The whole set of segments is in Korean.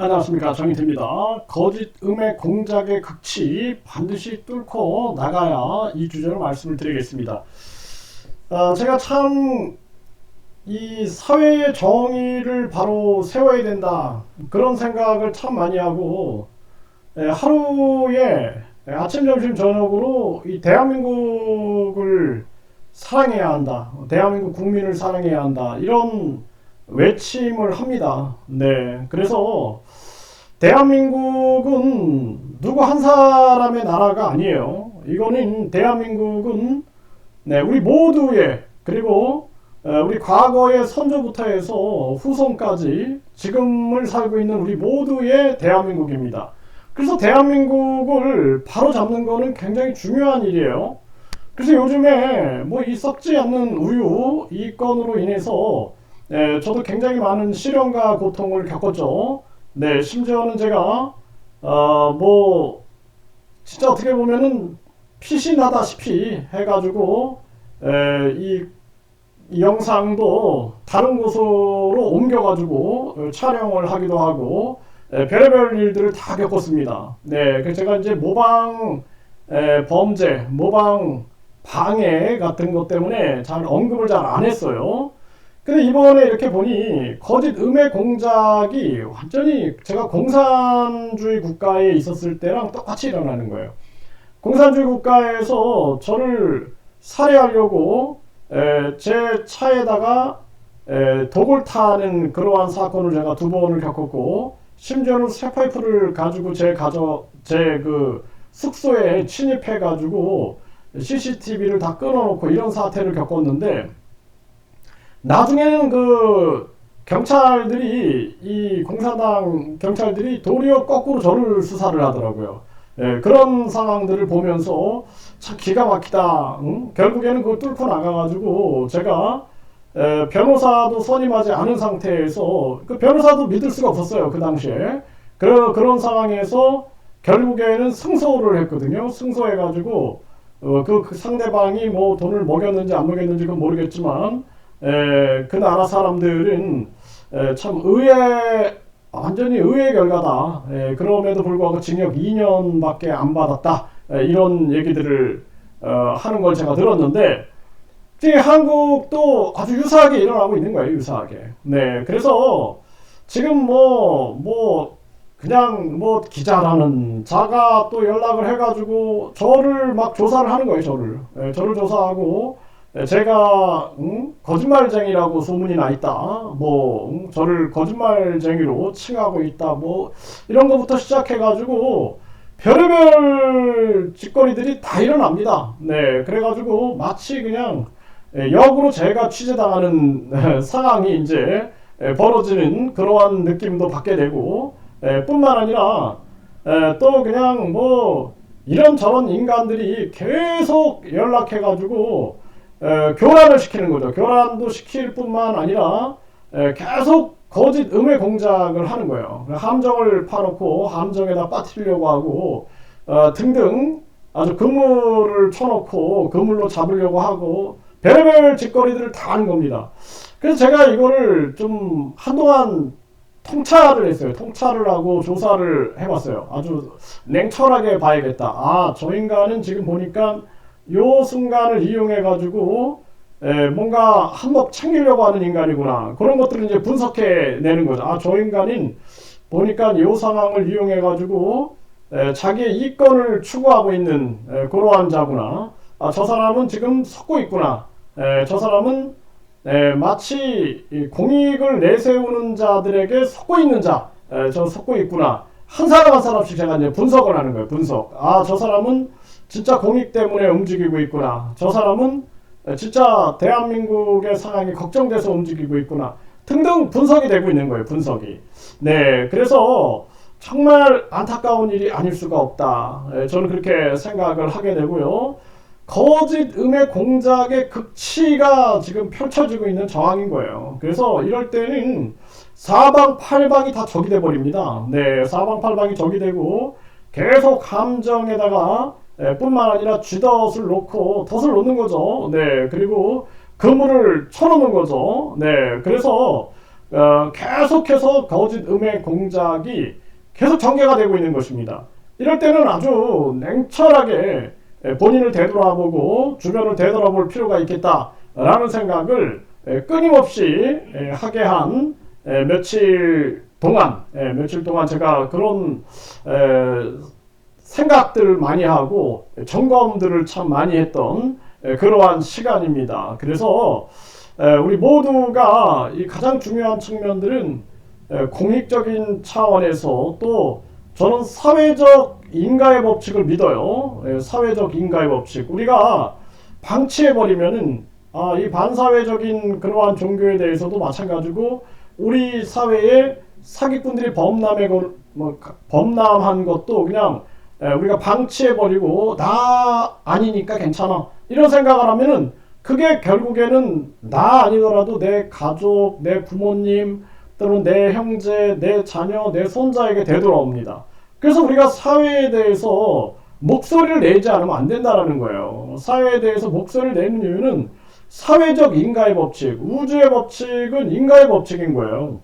안녕하십니까 정인태입니다. 거짓 음의 공작의 극치 반드시 뚫고 나가야 이 주제로 말씀을 드리겠습니다. 어, 제가 참 이 사회의 정의를 바로 세워야 된다 그런 생각을 참 많이 하고 에, 하루에 아침 점심 저녁으로 이 대한민국을 사랑해야 한다 대한민국 국민을 사랑해야 한다 이런 외침을 합니다. 네. 그래서 대한민국은 누구 한 사람의 나라가 아니에요. 이거는 대한민국은 네, 우리 모두의 그리고 어, 우리 과거의 선조부터 해서 후손까지 지금을 살고 있는 우리 모두의 대한민국입니다. 그래서 대한민국을 바로 잡는 거는 굉장히 중요한 일이에요. 그래서 요즘에 뭐 이 썩지 않는 우유 이 건으로 인해서 네, 저도 굉장히 많은 시련과 고통을 겪었죠. 네, 심지어는 제가 어, 뭐 진짜 어떻게 보면은 피신하다시피 해가지고 에, 이, 이 영상도 다른 곳으로 옮겨가지고 촬영을 하기도 하고 에, 별의별 일들을 다 겪었습니다. 네, 그래서 제가 이제 모방 에, 범죄, 모방 방해 같은 것 때문에 잘 언급을 잘 안 했어요. 근데 이번에 이렇게 보니 거짓 음의 공작이 완전히 제가 공산주의 국가에 있었을 때랑 똑같이 일어나는 거예요. 공산주의 국가에서 저를 살해하려고 에, 제 차에다가 에, 독을 타는 그러한 사건을 제가 두 번을 겪었고 심지어는 쇠파이프를 가지고 제 가져 제 그 숙소에 침입해 가지고 CCTV를 다 끊어놓고 이런 사태를 겪었는데 나중에는 그 경찰들이 이 공산당 경찰들이 도리어 거꾸로 저를 수사를 하더라고요. 예, 그런 상황들을 보면서 참 기가 막히다. 응? 결국에는 그걸 뚫고 나가가지고 제가 에, 변호사도 선임하지 않은 상태에서 그 변호사도 믿을 수가 없었어요 그 당시에. 그, 그런 상황에서 결국에는 승소를 했거든요. 승소해가지고 어, 그, 그 상대방이 뭐 돈을 먹였는지 안 먹였는지 그 모르겠지만 에, 그 나라 사람들은 에, 참 의외 완전히 의외의 결과다. 에, 그럼에도 불구하고 징역 2년밖에 안 받았다. 에, 이런 얘기들을 어, 하는 걸 제가 들었는데 지금 한국도 아주 유사하게 일어나고 있는 거예요. 유사하게. 네, 그래서 지금 뭐뭐 뭐 그냥 뭐 기자라는 자가 또 연락을 해가지고 저를 막 조사를 하는 거예요. 저를 에, 저를 조사하고 네, 제가 음, 거짓말쟁이라고 소문이 나 있다. 뭐 음, 저를 거짓말쟁이로 칭하고 있다. 뭐 이런 것부터 시작해 가지고 별의별 짓거리들이 다 일어납니다. 네, 그래가지고 마치 그냥 예, 역으로 제가 취재당하는 상황이 이제 예, 벌어지는 그러한 느낌도 받게 되고 예, 뿐만 아니라 또 그냥 뭐 이런저런 인간들이 계속 연락해가지고 에, 교란을 시키는 거죠. 교란도 시킬 뿐만 아니라 에, 계속 거짓 음의 공작을 하는 거예요. 함정을 파놓고 함정에다 빠뜨리려고 하고 어, 등등 아주 그물을 쳐놓고 그물로 잡으려고 하고 별의별 짓거리들을 다 하는 겁니다. 그래서 제가 이거를 좀 한동안 통찰을 했어요. 통찰을 하고 조사를 해봤어요. 아주 냉철하게 봐야겠다. 아, 저 인간은 지금 보니까 요 순간을 이용해 가지고 뭔가 한몫 챙기려고 하는 인간이구나 그런 것들을 이제 분석해 내는 거죠. 아 저 인간인 보니까 요 상황을 이용해 가지고 자기의 이권을 추구하고 있는 에, 그러한 자구나. 아, 저 사람은 지금 섞고 있구나. 에, 저 사람은 에, 마치 공익을 내세우는 자들에게 섞고 있는 자, 에, 저 섞고 있구나. 한 사람 한 사람씩 제가 이제 분석을 하는 거예요. 분석. 아, 저 사람은 진짜 공익 때문에 움직이고 있구나. 저 사람은 진짜 대한민국의 상황이 걱정돼서 움직이고 있구나. 등등 분석이 되고 있는 거예요. 분석이. 네. 그래서 정말 안타까운 일이 아닐 수가 없다. 네, 저는 그렇게 생각을 하게 되고요. 거짓 음의 공작의 극치가 지금 펼쳐지고 있는 정황인 거예요. 그래서 이럴 때는 사방팔방이 다 적이 돼 버립니다. 네, 사방팔방이 적이 되고 계속 함정에다가 네, 뿐만 아니라 쥐덫을 놓고 덫을 놓는 거죠. 네, 그리고 그물을 쳐놓는 거죠. 네, 그래서 어, 계속해서 거짓 음해 공작이 계속 전개가 되고 있는 것입니다. 이럴 때는 아주 냉철하게 에, 본인을 되돌아보고 주변을 되돌아볼 필요가 있겠다라는 생각을 에, 끊임없이 에, 하게 한 에, 며칠 동안 에, 며칠 동안 제가 그런 에, 생각들을 많이 하고 점검들을 참 많이 했던 에, 그러한 시간입니다. 그래서 에, 우리 모두가 이 가장 중요한 측면들은 에, 공익적인 차원에서 또 저는 사회적 인가의 법칙을 믿어요. 에, 사회적 인가의 법칙. 우리가 방치해 버리면은 아, 이 반사회적인 그러한 종교에 대해서도 마찬가지고 우리 사회에 사기꾼들이 범람해 걸- 뭐, 가- 범람한 것도 그냥 에, 우리가 방치해 버리고 나 아니니까 괜찮아 이런 생각을 하면은 그게 결국에는 나 아니더라도 내 가족, 내 부모님 또는 내 형제, 내 자녀, 내 손자에게 되돌아옵니다. 그래서 우리가 사회에 대해서 목소리를 내지 않으면 안 된다라는 거예요. 사회에 대해서 목소리를 내는 이유는 사회적 인가의 법칙, 우주의 법칙은 인가의 법칙인 거예요.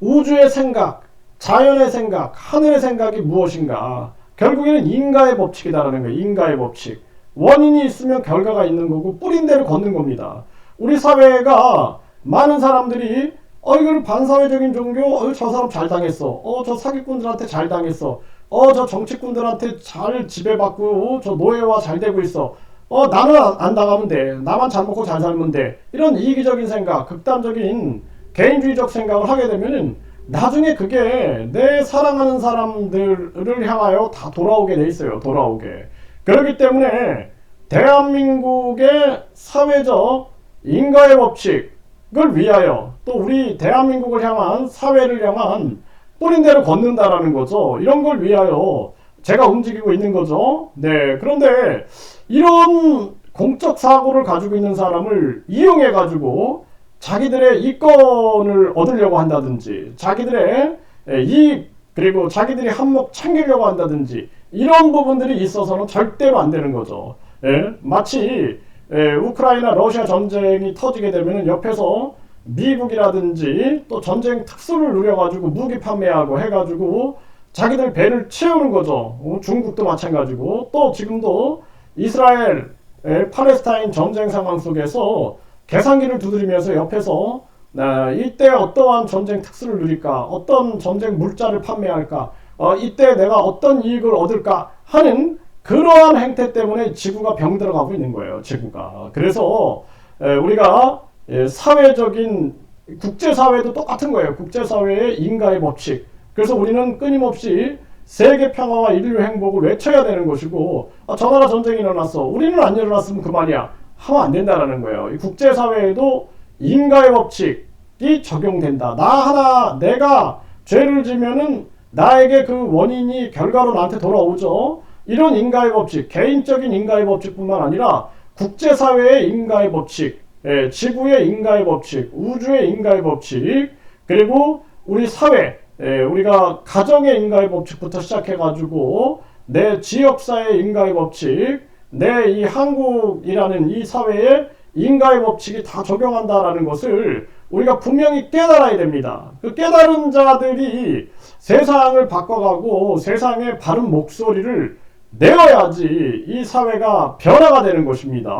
우주의 생각, 자연의 생각, 하늘의 생각이 무엇인가? 결국에는 인가의 법칙이다라는 거예요. 인가의 법칙. 원인이 있으면 결과가 있는 거고 뿌린 대로 걷는 겁니다. 우리 사회가 많은 사람들이 어 이걸 반사회적인 종교, 어 저 사람 잘 당했어, 어 저 사기꾼들한테 잘 당했어, 어 저 정치꾼들한테 잘 지배받고 어, 저 노예화 잘 되고 있어. 어 나는 안- 안 당하면 돼, 나만 잘 먹고 잘 살면 돼. 이런 이기적인 생각, 극단적인 개인주의적 생각을 하게 되면은 나중에 그게 내 사랑하는 사람들을 향하여 다 돌아오게 돼 있어요. 돌아오게. 그렇기 때문에 대한민국의 사회적 인가의 법칙을 위하여 또 우리 대한민국을 향한 사회를 향한 뿌린 대로 걷는다라는 거죠. 이런 걸 위하여 제가 움직이고 있는 거죠. 네. 그런데 이런 공적 사고를 가지고 있는 사람을 이용해 가지고 자기들의 이권을 얻으려고 한다든지 자기들의 에, 이익 그리고 자기들이 한몫 챙기려고 한다든지 이런 부분들이 있어서는 절대로 안 되는 거죠. 예? 마치 에, 우크라이나 러시아 전쟁이 터지게 되면 옆에서 미국이라든지 또 전쟁 특수를 누려가지고 무기 판매하고 해가지고 자기들 배를 채우는 거죠. 어, 중국도 마찬가지고 또 지금도 이스라엘 에, 팔레스타인 전쟁 상황 속에서 계산기를 두드리면서 옆에서 아, 이때 어떠한 전쟁 특수를 누릴까, 어떤 전쟁 물자를 판매할까, 어, 이때 내가 어떤 이익을 얻을까 하는 그러한 행태 때문에 지구가 병들어가고 있는 거예요. 지구가. 그래서 에, 우리가 예, 사회적인 국제사회도 똑같은 거예요. 국제사회의 인가의 법칙. 그래서 우리는 끊임없이 세계 평화와 인류 행복을 외쳐야 되는 것이고 아, 저 나라 전쟁이 일어났어. 우리는 안 일어났으면 그만이야. 하면 안 된다라는 거예요. 이 국제사회에도 인가의 법칙이 적용된다. 나 하나 내가 죄를 지면은 나에게 그 원인이 결과로 나한테 돌아오죠. 이런 인가의 법칙, 개인적인 인가의 법칙뿐만 아니라 국제사회의 인가의 법칙, 예, 지구의 인가의 법칙, 우주의 인가의 법칙, 그리고 우리 사회, 예, 우리가 가정의 인가의 법칙부터 시작해가지고 내 지역사의 인가의 법칙, 내 이 한국이라는 이 사회에 인가의 법칙이 다 적용한다라는 것을 우리가 분명히 깨달아야 됩니다. 그 깨달은 자들이 세상을 바꿔가고 세상의 바른 목소리를 내어야지 이 사회가 변화가 되는 것입니다.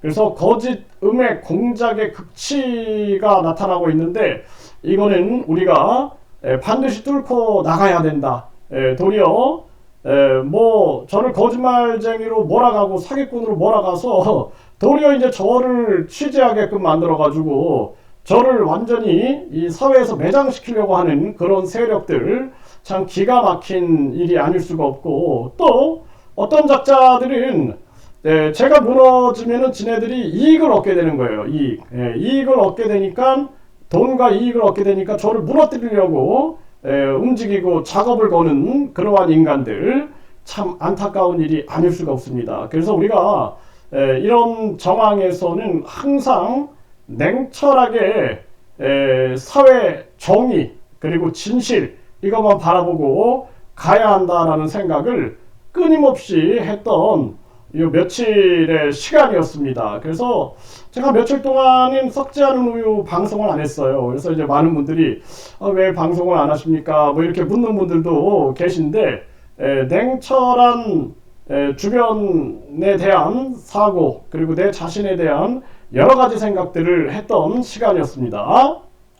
그래서 거짓 음의 공작의 극치가 나타나고 있는데 이거는 우리가 에, 반드시 뚫고 나가야 된다. 에, 도리어 에, 뭐 저를 거짓말쟁이로 몰아가고 사기꾼으로 몰아가서 도리어 이제 저를 취재하게끔 만들어 가지고 저를 완전히 이 사회에서 매장시키려고 하는 그런 세력들 참 기가 막힌 일이 아닐 수가 없고 또 어떤 작자들은 예, 제가 무너지면은 지네들이 이익을 얻게 되는 거예요. 이익. 예, 이익을 얻게 되니까 돈과 이익을 얻게 되니까 저를 무너뜨리려고 예, 움직이고 작업을 거는 그러한 인간들 참 안타까운 일이 아닐 수가 없습니다. 그래서 우리가 예, 이런 정황에서는 항상 냉철하게 에, 사회 정의 그리고 진실 이것만 바라보고 가야 한다라는 생각을 끊임없이 했던 이 며칠의 시간이었습니다. 그래서 제가 며칠 동안은 썩지 않은 우유 방송을 안 했어요. 그래서 이제 많은 분들이 아, 왜 방송을 안 하십니까? 뭐 이렇게 묻는 분들도 계신데 에, 냉철한 에, 주변에 대한 사고 그리고 내 자신에 대한 여러 가지 생각들을 했던 시간이었습니다.